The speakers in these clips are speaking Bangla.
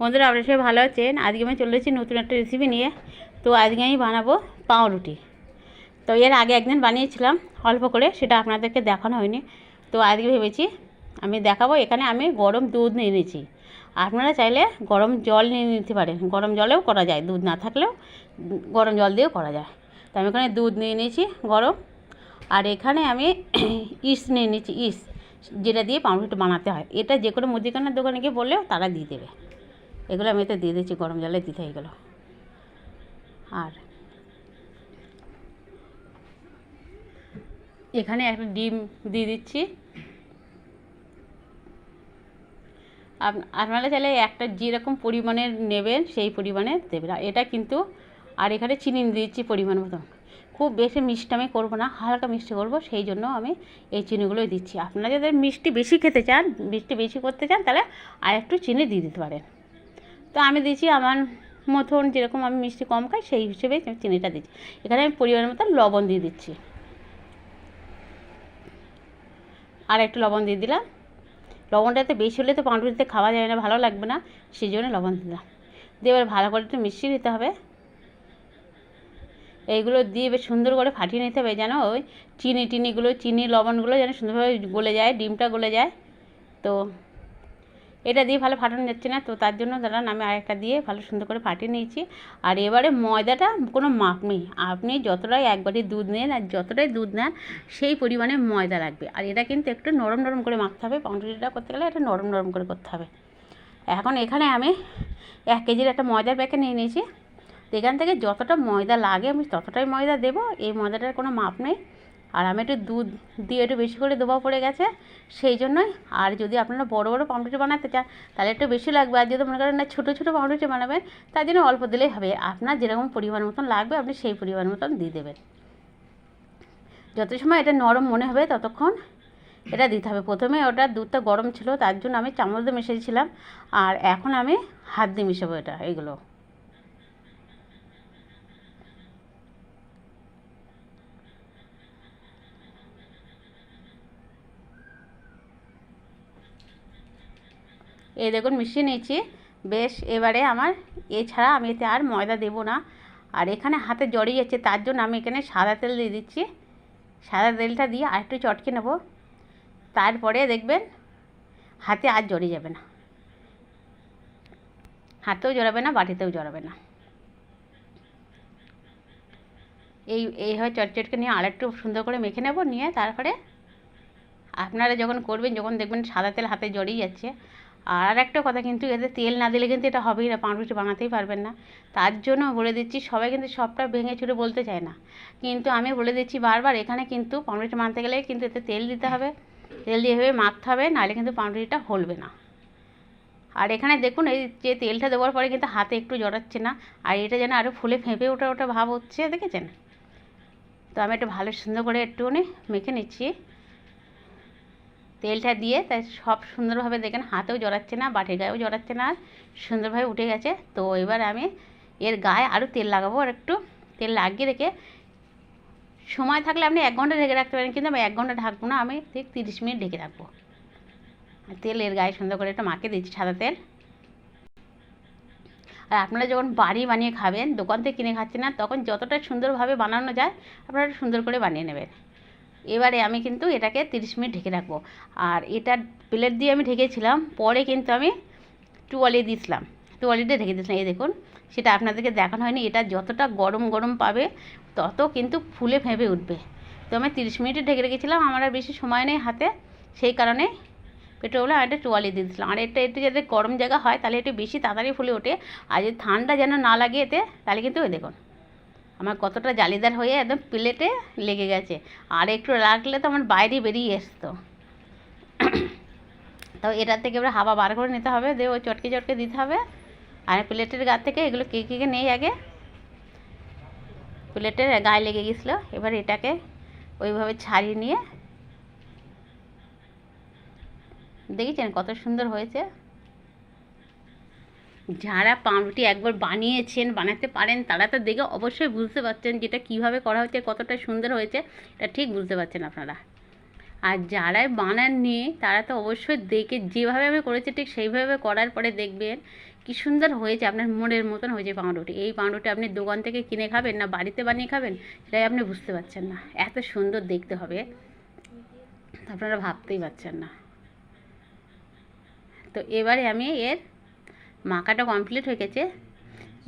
বন্ধুরা, আপনারা সবাই ভালো আছেন? আজকে আমি চলে এসেছি নতুন একটা রেসিপি নিয়ে। তো আজকে আমি বানাবো পাউরুটি। তো এর আগে একদিন বানিয়েছিলাম, অল্প করে, সেটা আপনাদেরকে দেখানো হয়নি। তো আজকে ভেবেছি আমি দেখাবো, এখানে আমি গরম দুধ নিয়ে নিয়েছি। আপনারা চাইলে গরম জল নিয়ে নিতে পারেন। গরম জলেও করা যায়, দুধ না থাকলেও গরম জল দিয়েও করা যায়। তো আমি এখানে দুধ নিয়ে নিয়েছি গরম। আর এখানে আমি ইস নিয়ে নিয়েছি ইস যেটা দিয়ে পাউরুটি বানাতে হয়। এটা যে কোনো মুদিখানার দোকানে গিয়ে বললেও তারা দিয়ে দেবে। এগুলো আমি তো দিয়ে দিচ্ছি, গরম জলে দিতে এগুলো। আর এখানে একটা ডিম দিয়ে দিচ্ছি। আপ- আপনারা চাইলে একটা যেরকম পরিমাণের নেবেন, সেই পরিমাণে দেবেন। এটা কিন্তু, আর এখানে চিনি দিচ্ছি পরিমাণ মতন। খুব বেশি মিষ্টি আমি করব না, হালকা মিষ্টি করব, সেই জন্য আমি এই চিনিগুলোই দিচ্ছি। আপনারা যদি মিষ্টি বেশি খেতে চান, মিষ্টি বেশি করতে চান, তাহলে আর একটু চিনি দিয়ে দিতে পারেন। তো আমি দিচ্ছি আমার মতন যেরকম আমি মিষ্টি কম খাই, সেই হিসেবে চিনিটা দিচ্ছি এখানে আমি পরিমাণ মতো লবণ দিয়ে দিচ্ছি। আর একটু লবণ দিয়ে দিলাম। লবণটাতে বেশি হলে তো পাউরুটিতে খাওয়া যায় না, ভালো লাগবে না, সেই জন্য লবণ দিলাম। দিয়ে এবার ভালো করে একটু মিশিয়ে নিতে হবে। এইগুলো দিয়ে বেশ সুন্দর করে ফাটিয়ে নিতে হবে যেন ওই চিনি টিনিগুলো চিনি লবণগুলো যেন সুন্দরভাবে গলে যায়, ডিমটা গলে যায়। তো এটা দিয়ে ভালো ফাটানো যাচ্ছে না, তো তার জন্য দাঁড়ান, আমি আরেকটা দিয়ে ভালো সুন্দর করে ফাটিয়ে নিয়েছি। আর এবারে ময়দাটা কোনো মাপ নেই, আপনি যতটাই একবারই দুধ নেন আর যতটাই দুধ নেন, সেই পরিমাণে ময়দা লাগবে। আর এটা কিন্তু একটু নরম নরম করে মাখতে হবে পাউরুটিটা করতে গেলে এটা নরম নরম করে করতে হবে। এখন এখানে আমি এক কেজির একটা ময়দার প্যাকেট নিয়ে নিয়েছি। এখান থেকে যতটা ময়দা লাগে আমি ততটাই ময়দা দেবো, এই ময়দাটার কোনো মাপ নেই। আর আমি একটু দুধ দিয়ে একটু বেশি করে দেওয়া পড়ে গেছে, সেই জন্যই। আর যদি আপনারা বড় বড় পাউরুটি বানাতে চান, তাহলে একটু বেশি লাগবে। আর যদি মনে করেন না ছোটো ছোটো পাউরুটি বানাবেন, তার জন্য অল্প দিলেই হবে। আপনার যেরকম পরিমাণ মতন লাগবে, আপনি সেই পরিমাণ মতন দিয়ে দেবেন। যত সময় এটা নরম মনে হবে, ততক্ষণ এটা দিতে হবে। প্রথমে ওটা দুধটা গরম ছিল, তার জন্য আমি চামচ দিয়ে মিশিয়েছিলাম। আর এখন আমি হাত দিয়ে মিশাবো এটা এইগুলো এই দেখুন, মিশিয়ে নিয়েছি। বেশ, এবারে আমার, এছাড়া আমি এতে আর ময়দা দেবো না। আর এখানে হাতে জড়িয়ে যাচ্ছে, তার জন্য আমি এখানে সাদা তেল দিয়ে দিচ্ছি। সাদা তেলটা দিয়ে আর একটু চটকে নেব। তারপরে দেখবেন, হাতে আর জড়িয়ে যাবে না। হাতেও জড়াবে না, বাটিতেও জড়াবে না। এই এইভাবে চটচটকে নিয়ে আরেকটু সুন্দর করে মেখে নেব, নিয়ে তারপরে আপনারা যখন করবেন, যখন দেখবেন সাদা তেল হাতে জড়িয়ে যাচ্ছে আর একটা কথা কিন্তু এতে তেল না দিলে কিন্তু এটা হবেই না, পাউরুটি বানাতেই পারবেন না। তার জন্য বলে দিচ্ছি, সবাই কিন্তু সবটা ভেঙে চুরে বলতে চায় না। কিন্তু আমি বলে দিচ্ছি বারবার, এখানে কিন্তু পাউরুটি বানাতে গেলে কিন্তু এতে তেল দিতে হবে। তেল দিয়ে এভাবে মাখতে হবে, নাহলে কিন্তু পাউরুটিটা হলবে না। আর এখানে দেখুন, এই যে তেলটা দেওয়ার পরে কিন্তু হাতে একটু জড়াচ্ছে না, আর এটা যেন আরও ফুলে ফেঁপে ওঠা ওটা ভাব হচ্ছে, দেখেছেন? তো আমি একটু ভালো সুন্দর করে একটুখানি মেখে নিচ্ছি। তেলটা দিয়ে তাই সব সুন্দরভাবে দেখেন হাতেও জড়াচ্ছে না, বাটির গায়েও জড়াচ্ছে না সুন্দরভাবে উঠে গেছে। তো এবার আমি এর গায়ে আরও তেল লাগাবো আর একটু তেল লাগিয়ে রেখে সময় থাকলে আপনি এক ঘণ্টা ঢেকে রাখতে পারেন, কিন্তু আমি এক ঘণ্টা ঢাকবো না, আমি ঠিক তিরিশ মিনিট ঢেকে রাখব। তেল এর গায়ে সুন্দর করে একটু মাকে দিচ্ছি সাদা তেল। আর আপনারা যখন বাড়ি বানিয়ে খাবেন, দোকান থেকে কিনে খাচ্ছেন না, তখন যতটা সুন্দরভাবে বানানো যায়, আপনারা সুন্দর করে বানিয়ে নেবেন। এবারে আমি কিন্তু এটাকে তিরিশ মিনিট ঢেকে রাখব। আর এটা প্লেট দিয়ে আমি ঢেকেছিলাম, পরে কিন্তু আমি টুয়ালি দিয়েছিলাম, টুয়ালি দিয়ে ঢেকে দিয়েছিলাম। এই দেখুন, সেটা আপনাদেরকে দেখানো হয়নি, এটা যতটা গরম গরম পাবে, তত কিন্তু ফুলে ফেঁপে উঠবে। তো আমি তিরিশ মিনিটে ঢেকে রেখেছিলাম, আমার আর বেশি সময় নেই হাতে, সেই কারণে পেট্রোলে আমি একটা টুয়ালি দিয়ে দিয়েছিলাম। আর এটা একটু যাতে গরম জায়গা হয়, তাহলে একটু বেশি তাড়াতাড়ি ফুলে ওঠে, আর যদি ঠান্ডা যেন না লাগে এতে, তাহলে কিন্তু ওই দেখুন আমার কতটা জালিদার হয়ে একদম প্লেটে লেগে গেছে। আর একটু রাখলে তো আমার বাইরে বেরিয়ে আসতো তো এটার থেকে এবার হাওয়া বার করে নিতে হবে, দিয়ে ওই চটকে চটকে দিতে হবে। আর প্লেটের গা থেকে এগুলো কে কে নেই আগে? প্লেটের গায়ে লেগে গেছিল, এবার এটাকে ওইভাবে ছাড়িয়ে নিয়ে। দেখেছেন কত সুন্দর হয়েছে? যারা পাউরুটি একবার বানিয়েছেন, বানাতে পারেন, তারা তো দেখে অবশ্যই বুঝতে পারছেন যেটা কীভাবে করা হচ্ছে, কতটা সুন্দর হয়েছে, এটা ঠিক বুঝতে পারছেন আপনারা। আর যারা বানাননি, তারা তো অবশ্যই দেখে যেভাবে আমি করেছি, ঠিক সেইভাবে করার পরে দেখবেন কি সুন্দর হয়েছে, আপনার মনের মতন হয়েছে পাউরুটি। এই পাউরুটি আপনি দোকান থেকে কিনে খাবেন না বাড়িতে বানিয়ে খাবেন, সেটাই আপনি বুঝতে পারছেন না। এত সুন্দর দেখতে হবে। আপনারা ভাবতেই পারছেন না। তো এবারে আমি এর মাখাটা কমপ্লিট হয়ে গেছে।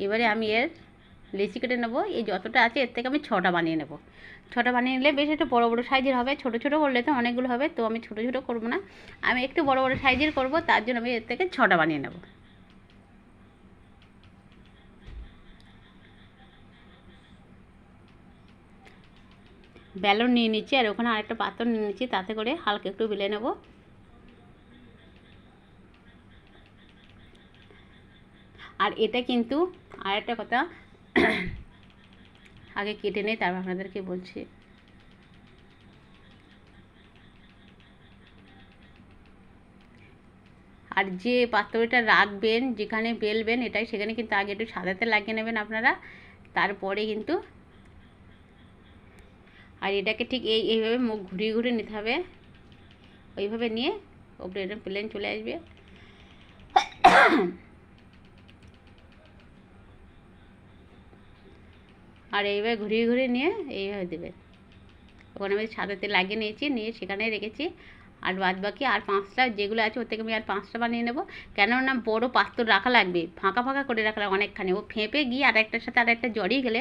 এবারে আমি এর লেচি কেটে নেব। এই যতটা আছে এর থেকে আমি ছটা বানিয়ে নেব। ছটা বানিয়ে নিলে বেশ একটু বড়ো বড়ো সাইজের হবে। ছোটো ছোটো করলে তো অনেকগুলো হবে। তো আমি ছোটো ছোটো করব না। আমি একটু বড়ো বড়ো সাইজের করব। তার জন্য আমি এর থেকে ছটা বানিয়ে নেব। বেলন নিয়ে নিচ্ছি আর ওখানে আরেকটা পাত্র নিয়ে নিচ্ছি। তাতে করে হালকা একটু বেলে নেব। আর এটা কিন্তু আর একটা কথা, আগে কেটে নেই, তারপর আপনাদেরকে বলছি। আর যে পাত্রটা রাখবেন, যেখানে বেলবেন, এটাই সেখানে কিন্তু আগে একটু সাদাতে লাগিয়ে নেবেন আপনারা। তারপরে কিন্তু আর এটাকে ঠিক এই, এইভাবে মুখ ঘুরিয়ে ঘুরিয়ে নিতে হবে। ওইভাবে নিয়ে ওপরে এরকম প্লেন চলে আসবে। আর এইভাবে ঘুরিয়ে ঘুরিয়ে নিয়ে এইভাবে দেবে। ওখানে আমি সাদাতে লাগিয়ে নিয়েছি, নিয়ে সেখানে রেখেছি। আর বাদ বাকি আর পাঁচটা যেগুলো আছে ওর থেকে আমি আর পাঁচটা বানিয়ে নেব। কেননা বড় পাত্র রাখা লাগবে, ফাঁকা ফাঁকা করে রাখা লাগবে অনেকখানি। ও ফেঁপে গিয়ে আর একটার সাথে আর একটা জড়িয়ে গেলে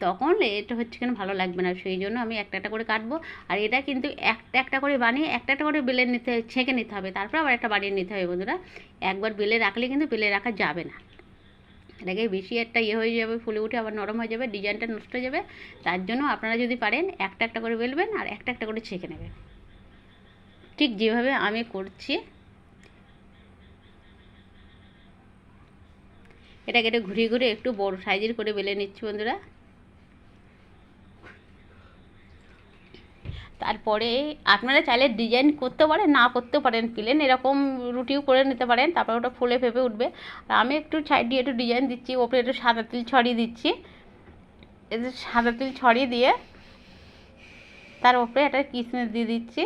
তখন এটা হচ্ছে কেন ভালো লাগবে না। সেই জন্য আমি একটা একটা করে কাটবো। আর এটা কিন্তু একটা একটা করে বানিয়ে একটা একটা করে বেলে নিতে, ছেঁকে নিতে হবে। তারপর আবার একটা বানিয়ে নিতে হবে বন্ধুরা। একবার বেলে রাখলে কিন্তু বেলে রাখা যাবে না। এটাকে বেশি একটা ইয়ে হয়ে যাবে, ফুলে উঠে আবার নরম হয়ে যাবে, ডিজাইনটা নষ্ট হয়ে যাবে। তার জন্য আপনারা যদি পারেন, একটা একটা করে বেলবেন আর একটা একটা করে ছেঁকে নেবেন। ঠিক যেভাবে আমি করছি, এটাকে একটু ঘুরিয়ে ঘুরে একটু বড় সাইজের করে বেলে নিচ্ছি বন্ধুরা। তারপরে আপনারা চাইলে ডিজাইন করতে পারেন, না করতে পারেন প্লেন এরকম রুটিও করে নিতে পারেন, তারপর ওটা ফুলে ফেপে উঠবে। আর আমি একটু সাইড দিয়ে একটু ডিজাইন দিচ্ছি, ওপরে একটু সাদা তিল ছড়িয়ে দিচ্ছি। এতে সাদা তিল ছড়িয়ে দিয়ে তার ওপরে একটা কিসমিস দিয়ে দিচ্ছি।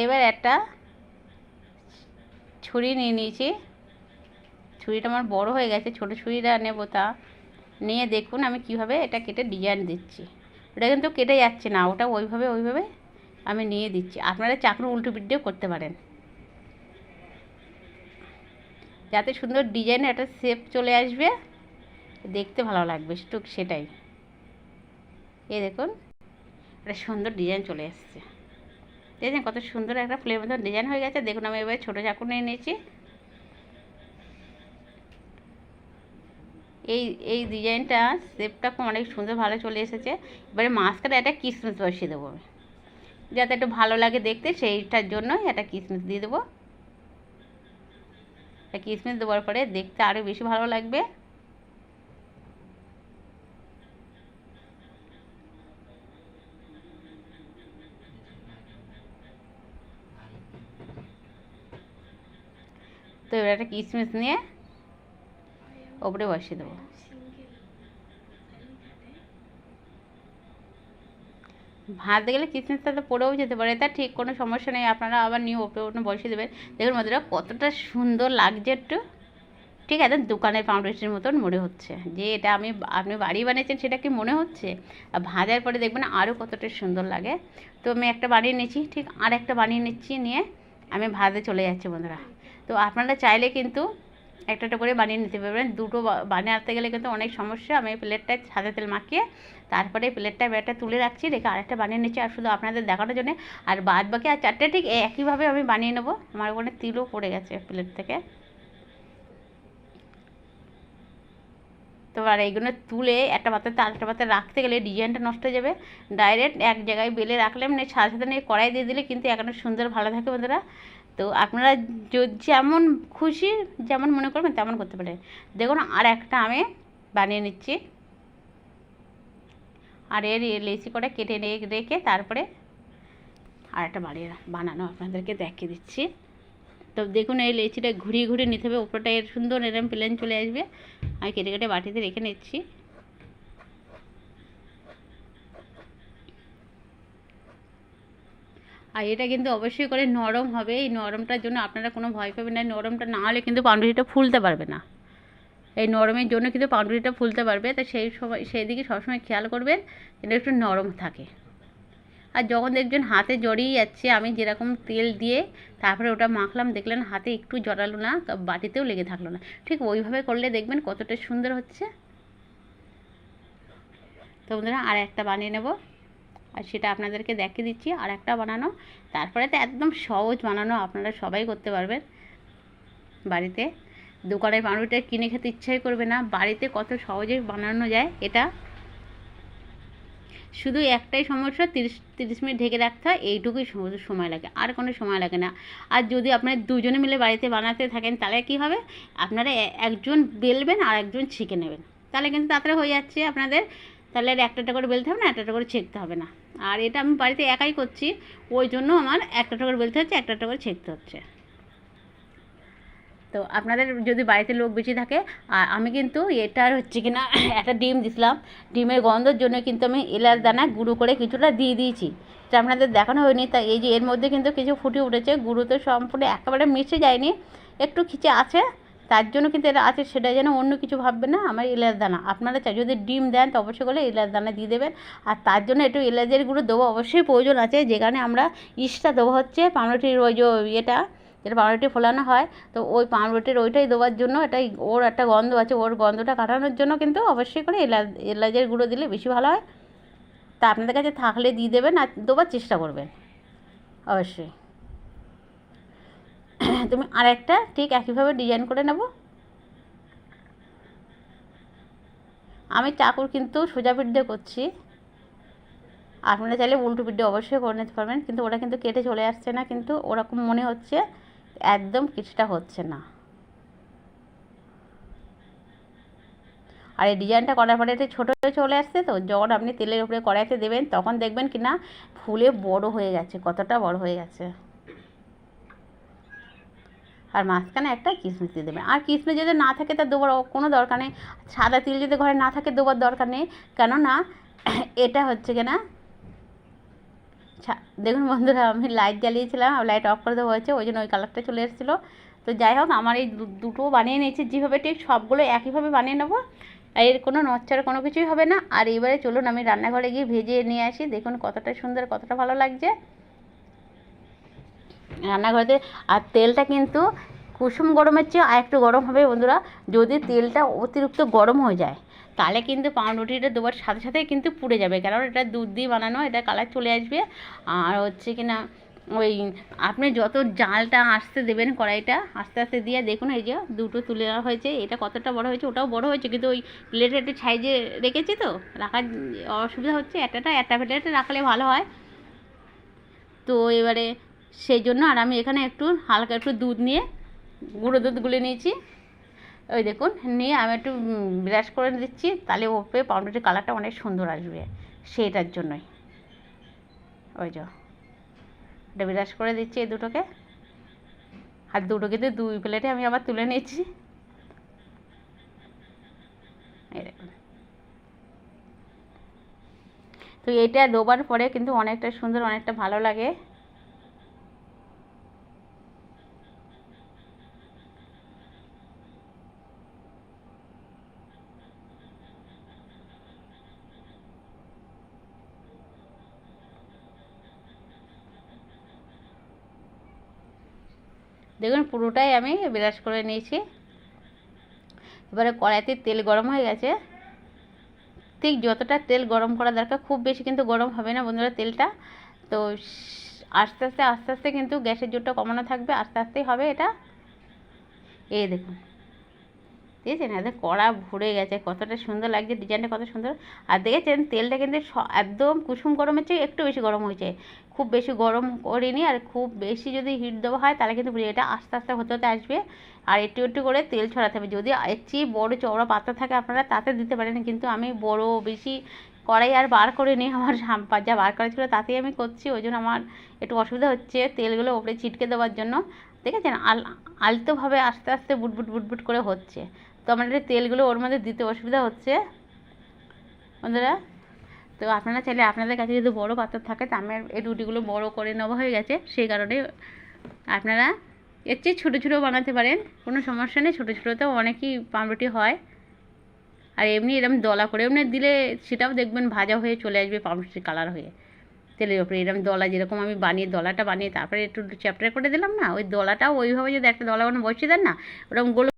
এবার একটা ছুরি নিয়ে নিয়েছি। ছুরিটা আমার বড় হয়ে গেছে, ছোটো ছুরিটা নেব তা। নিয়ে দেখুন আমি কীভাবে এটা কেটে ডিজাইন দিচ্ছি। ওটা কিন্তু কেটে যাচ্ছে না, ওটা ওইভাবে ওইভাবে আমি নিয়ে দিচ্ছি। আপনারা চাকরি উল্টো পিঠেও করতে পারেন। যাতে সুন্দর ডিজাইন একটা শেপ চলে আসবে, দেখতে ভালো লাগবে একটু সেটাই। এ দেখুন, একটা সুন্দর ডিজাইন চলে এসছে। দেখছেন কত সুন্দর একটা ফুলের মতো ডিজাইন হয়ে গেছে। দেখুন আমি এবার ছোটো চাকু নিয়ে নিয়েছি। এই এই ডিজাইনটা শেপটা খুব অনেক সুন্দর ভালো চলে এসেছে। এবারে মাঝখানে একটা কিসমিস বসিয়ে দেবো। যাতে একটু ভালো লাগে দেখতে, সেইটার জন্য একটা কিসমিস দিয়ে দেবো। কিসমিস দেওয়ার পরে দেখতে আরও বেশি ভালো লাগবে। তো এবার একটা কিশমিশ নিয়ে ওপরে বসিয়ে দেবো। ভাত গেলে কিশমিশটা তো পড়েও যেতে পারে, তা ঠিক কোনো সমস্যা নেই, আপনারা আবার নিয়ে ওপরে ওপরে বসিয়ে দেবেন। দেখুন মধ্যে কতটা সুন্দর লাগছে একটু। ঠিক আছে, দোকানের পাউরুটির মতন মনে হচ্ছে। যে এটা আমি, আপনি বাড়ি বানিয়েছেন, সেটা কি মনে হচ্ছে? আর ভাজার পরে দেখবেন আরও কতটা সুন্দর লাগে। তো আমি একটা বানিয়ে নিচ্ছি, ঠিক আর একটা বানিয়ে নিচ্ছি, নিয়ে আমি ভাজে চলে যাচ্ছি বন্ধুরা। তো আপনারা চাইলে কিন্তু একটা একটা করে বানিয়ে নিতে পারবেন। দুটো বানাতে গেলে কিন্তু অনেক সমস্যা। আমি প্লেটটা সাদা তেল মাখিয়ে তারপরে প্লেটটা ব্যাটটা তুলে রাখছি, রেখে আরেকটা বানিয়ে নিচ্ছি। আর শুধু আপনাদের দেখানোর জন্য, আর বাদ বাকি আর চারটে ঠিক একইভাবে আমি বানিয়ে নেব। আমার ওখানে তিলও পড়ে গেছে প্লেট থেকে। তো আর এইগুলো তুলে একটা পাত্রে আরেকটা পাত্রে রাখতে গেলে ডিজাইনটা নষ্ট হয়ে যাবে। ডাইরেক্ট এক জায়গায় বেলে রাখলে মানে সাথে সাথে নিয়ে কড়াই দিয়ে দিলে কিন্তু এখানে সুন্দর ভালো থাকে বন্ধুরা। তো আপনারা যেমন খুশি, যেমন মনে করবেন তেমন করতে পারেন। দেখুন, আর একটা আমি বানিয়ে নিচ্ছি। আর এর লেচি করে কেটে রেখে তারপরে আর একটা বানিয়ে বানানো আপনাদেরকে দেখিয়ে দিচ্ছি। তো দেখুন, এই লেচিটা ঘুরিয়ে ঘুরিয়ে নিতে হবে। উপরটা এর সুন্দর এরম প্লেন চলে আসবে। আমি কেটে কেটে বাটিতে রেখে নিচ্ছি। আর এটা কিন্তু অবশ্যই করে নরম হবে। এই নরমটার জন্য আপনারা কোনো ভয় পাবেন না। নরমটা না হলে কিন্তু পাউরুটিটা ফুলতে পারবে না। এই নরমের জন্য কিন্তু পাউরুটিটা ফুলতে পারবে। তো সেই সময় সেই দিকে সবসময় খেয়াল করবেন যেন একটু নরম থাকে। আর যখন দেখবেন হাতে জড়িয়ে যাচ্ছে, আমি যেরকম তেল দিয়ে তারপরে ওটা মাখলাম, দেখলেন হাতে একটু জড়ালো না বাটিতেও লেগে থাকল না। ঠিক ওইভাবে করলে দেখবেন কতটা সুন্দর হচ্ছে। তো বন্ধুরা, আর একটা বানিয়ে নেব। আর সেটা আপনাদেরকে দেখিয়ে দিচ্ছি আর একটা বানানো। তারপরে তো একদম সহজ বানানো, আপনারা সবাই করতে পারবেন বাড়িতে। দোকানের পাউরুটিটা কিনে খেতে ইচ্ছাই করবে না, বাড়িতে কত সহজে বানানো যায় এটা। শুধু একটাই সমস্যা, তিরিশ তিরিশ মিনিট ঢেকে রাখতে হয়, এইটুকুই সময় লাগে, আর কোনো সময় লাগে না। আর যদি আপনারা দুজনে মিলে বাড়িতে বানাতে থাকেন, তাহলে কী হবে? আপনারা একজন বেলবেন আর একজন ছেঁকে নেবেন। তাহলে কিন্তু তাড়াতাড়ি হয়ে যাচ্ছে আপনাদের তাহলে আর একটা করে বেলতে হবে না একটা করে ছেঁকতে হবে না। আর এটা আমি বাড়িতে একাই করছি, ওই জন্য আমার একটা করে বেলতে হচ্ছে একটা করে ছেঁকতে হচ্ছে। তো আপনাদের যদি বাড়িতে লোক বেশি থাকে, আর আমি কিন্তু এটার হচ্ছে কিনা, একটা ডিম দিছিলাম। ডিমের গন্ধর জন্য কিন্তু আমি এলাচ দানা গুঁড়ো করে কিছুটা দিয়ে দিয়েছি। এটা আপনাদের দেখানো হয়নি তাই এই যে এর মধ্যে কিন্তু কিছু ফুটে উঠেছে, গুঁড়ো তো সম্পূর্ণ একেবারে মিশে যায়নি। একটু খিচে আছে তার জন্য কিন্তু এটা আছে, সেটা যেন অন্য কিছু ভাববে না, আমার এলাচ দানা। আপনারা চাই যদি ডিম দেন, তো অবশ্যই করে এলাচ দানা দিয়ে দেবেন। আর তার জন্য একটু এলাচের গুঁড়ো দেবো অবশ্যই প্রয়োজন আছে যেখানে আমরা ইস্টটা দেবো হচ্ছে পাউরুটির ওই যে ইয়েটা, যেটা পাউরুটি ফোলানো হয়, তো ওই পাউরুটির ওইটাই দেওয়ার জন্য এটাই ওর একটা গন্ধ আছে, ওর গন্ধটা কাটানোর জন্য কিন্তু অবশ্যই করে এলাচ, এলাচের গুঁড়ো দিলে বেশি ভালো হয়। তা আপনাদের কাছে থাকলে দিয়ে দেবেন, আর দেওয়ার চেষ্টা করবেন, অবশ্যই। তুমি আরেকটা ঠিক একইভাবে ডিজাইন করে নেব। আমি চাকুর কিন্তু সোজা পিঠ করছি। আপনারা চাইলে উল্টো পিঠ অবশ্যই করে নিতে পারবেন, কিন্তু ওটা কিন্তু কেটে চলে আসছে না, কিন্তু ওরকম মনে হচ্ছে একদম কিছুটা হচ্ছে না। আর এই ডিজাইনটা করার পরে একটু ছোটো চলে আসছে তো, যখন আপনি তেলের উপরে কড়াইতে দেবেন, তখন দেখবেন কি না ফুলে বড় হয়ে গেছে, কতটা বড় হয়ে গেছে। আর মাঝখানে একটা কিশমিশ দিয়ে দেবেন আর কিশমিশ যদি না থাকে তা দেওয়ার কোনো দরকার নেই। সাদা তিল যদি ঘরে না থাকে দেওয়ার দরকার নেই। কেননা এটা হচ্ছে কিনা দেখুন বন্ধুরা, আমি লাইট জ্বালিয়েছিলাম, আর লাইট অফ করে দেওয়া হয়েছে, ওই জন্য ওই কালারটা চলে এসেছিল। তো যাই হোক, আমার এই দুটো বানিয়ে নিয়েছি, যেভাবে ঠিক সবগুলো একইভাবে বানিয়ে নেব। আর এর কোনো নচ্ছার কোনো কিছুই হবে না। আর এবারে চলুন, আমি রান্নাঘরে গিয়ে ভেজে নিয়ে আসি। দেখুন কতটা সুন্দর, কতটা ভালো লাগছে। রান্নাঘরেতে, আর তেলটা কিন্তু কুসুম গরমের চেয়ে আর একটু গরম হবে বন্ধুরা। যদি তেলটা অতিরিক্ত গরম হয়ে যায়, তাহলে কিন্তু পাউরুটিটা দেওয়ার সাথে সাথেই কিন্তু পুড়ে যাবে। কারণ এটা দুধ দিয়ে বানানো, এটা কালার চলে আসবে। আর হচ্ছে কি না ওই আপনি যত জালটা আসতে দেবেন কড়াইটা, আস্তে আস্তে দিয়ে দেখুন এই যে দুটো তুলে দেওয়া হয়েছে। এটা কতটা বড় হয়েছে, ওটাও বড় হয়েছে, কিন্তু ওই প্লেটে একটু সাইজে রেখেছি তো, রাখার অসুবিধা হচ্ছে। একটাটা একটা প্লেটে রাখলে ভালো হয়। তো এবারে সেই জন্য আর আমি এখানে একটু হালকা একটু দুধ নিয়ে গুঁড়ো দুধ গুলে নিয়েছি। ওই দেখুন, নিয়ে আমি একটু ব্রাশ করে দিচ্ছি, তাহলে ওপরে পাউরুটির কালারটা অনেক সুন্দর আসবে সেইটার জন্যই। ওই যে, এটা ব্রাশ করে দিচ্ছি এই দুটোকে। আর দুটো কিন্তু দুই প্লেটে আমি আবার তুলে নিয়েছি তো এটা দেবার পরে কিন্তু অনেকটা সুন্দর, অনেকটা ভালো লাগে। দেখুন, পুরোটাই আমি ব্রাশ করে নিয়েছি। এবারে কড়াইতে তেল গরম হয়ে গেছে। ঠিক যতটা তেল গরম করা দরকার, খুব বেশি কিন্তু গরম হবে না বন্ধুরা তেলটা। তো আস্তে আস্তে আস্তে আস্তে কিন্তু গ্যাসের জোরটা কমানো থাকবে, আস্তে আস্তেই হবে এটা। এই দেখুন। দেখেছেন? এত কড়া ভরে গেছে, কতটা সুন্দর লাগছে, ডিজাইনটা কত সুন্দর। আর দেখেছেন, তেলটা কিন্তু একদম কুসুম গরমের চেয়ে একটু বেশি গরম হয়েছে। খুব বেশি গরম করিনি, আর খুব বেশি যদি হিট দেওয়া হয়, তাহলে কিন্তু এটা আস্তে আস্তে হতে হতে আসবে। আর একটু একটু করে তেল ছড়াতে হবে। যদি এর চেয়ে বড়ো চওড়া পাত্র থাকে, আপনারা তাতে দিতে পারেন। কিন্তু আমি বড়, বেশি কড়াই আর বার করে নিই আমার যা বার করা ছিল, তাতেই আমি করছি। ওই জন্য আমার একটু অসুবিধা হচ্ছে তেলগুলো ওপরে ছিটকে দেওয়ার জন্য। দেখেছেন আল, আলতোভাবে আস্তে আস্তে বুটবুট বুটবুট করে হচ্ছে। তো আমার একটু তেলগুলো ওর মধ্যে দিতে অসুবিধা হচ্ছে। বন্ধুরা, তো আপনারা চাইলে আপনাদের কাছে যদি বড় পাত্র থাকে, তো আমি এই রুটিগুলো বড় করে নেওয়া হয়ে গেছে। সেই কারণে আপনারা এর চেয়ে ছোটো ছোটো বানাতে পারেন। কোনো সমস্যা নেই, ছোটো ছোটোতেও অনেকই পাউরুটি হয়। আর এমনি এরকম দলা করে, এমনি দিলে সেটাও দেখবেন ভাজা হয়ে চলে আসবে পাউরুটির কালার হয়ে। তেলের ওপরে এরকম দলা যেরকম আমি বানিয়ে, দলাটা বানিয়ে তারপরে একটু চ্যাপ্টার করে দিলাম না, ওই দলাটাও ওইভাবে যদি একটা দলা বানিয়ে বসিয়ে দেন না ওরকম গোল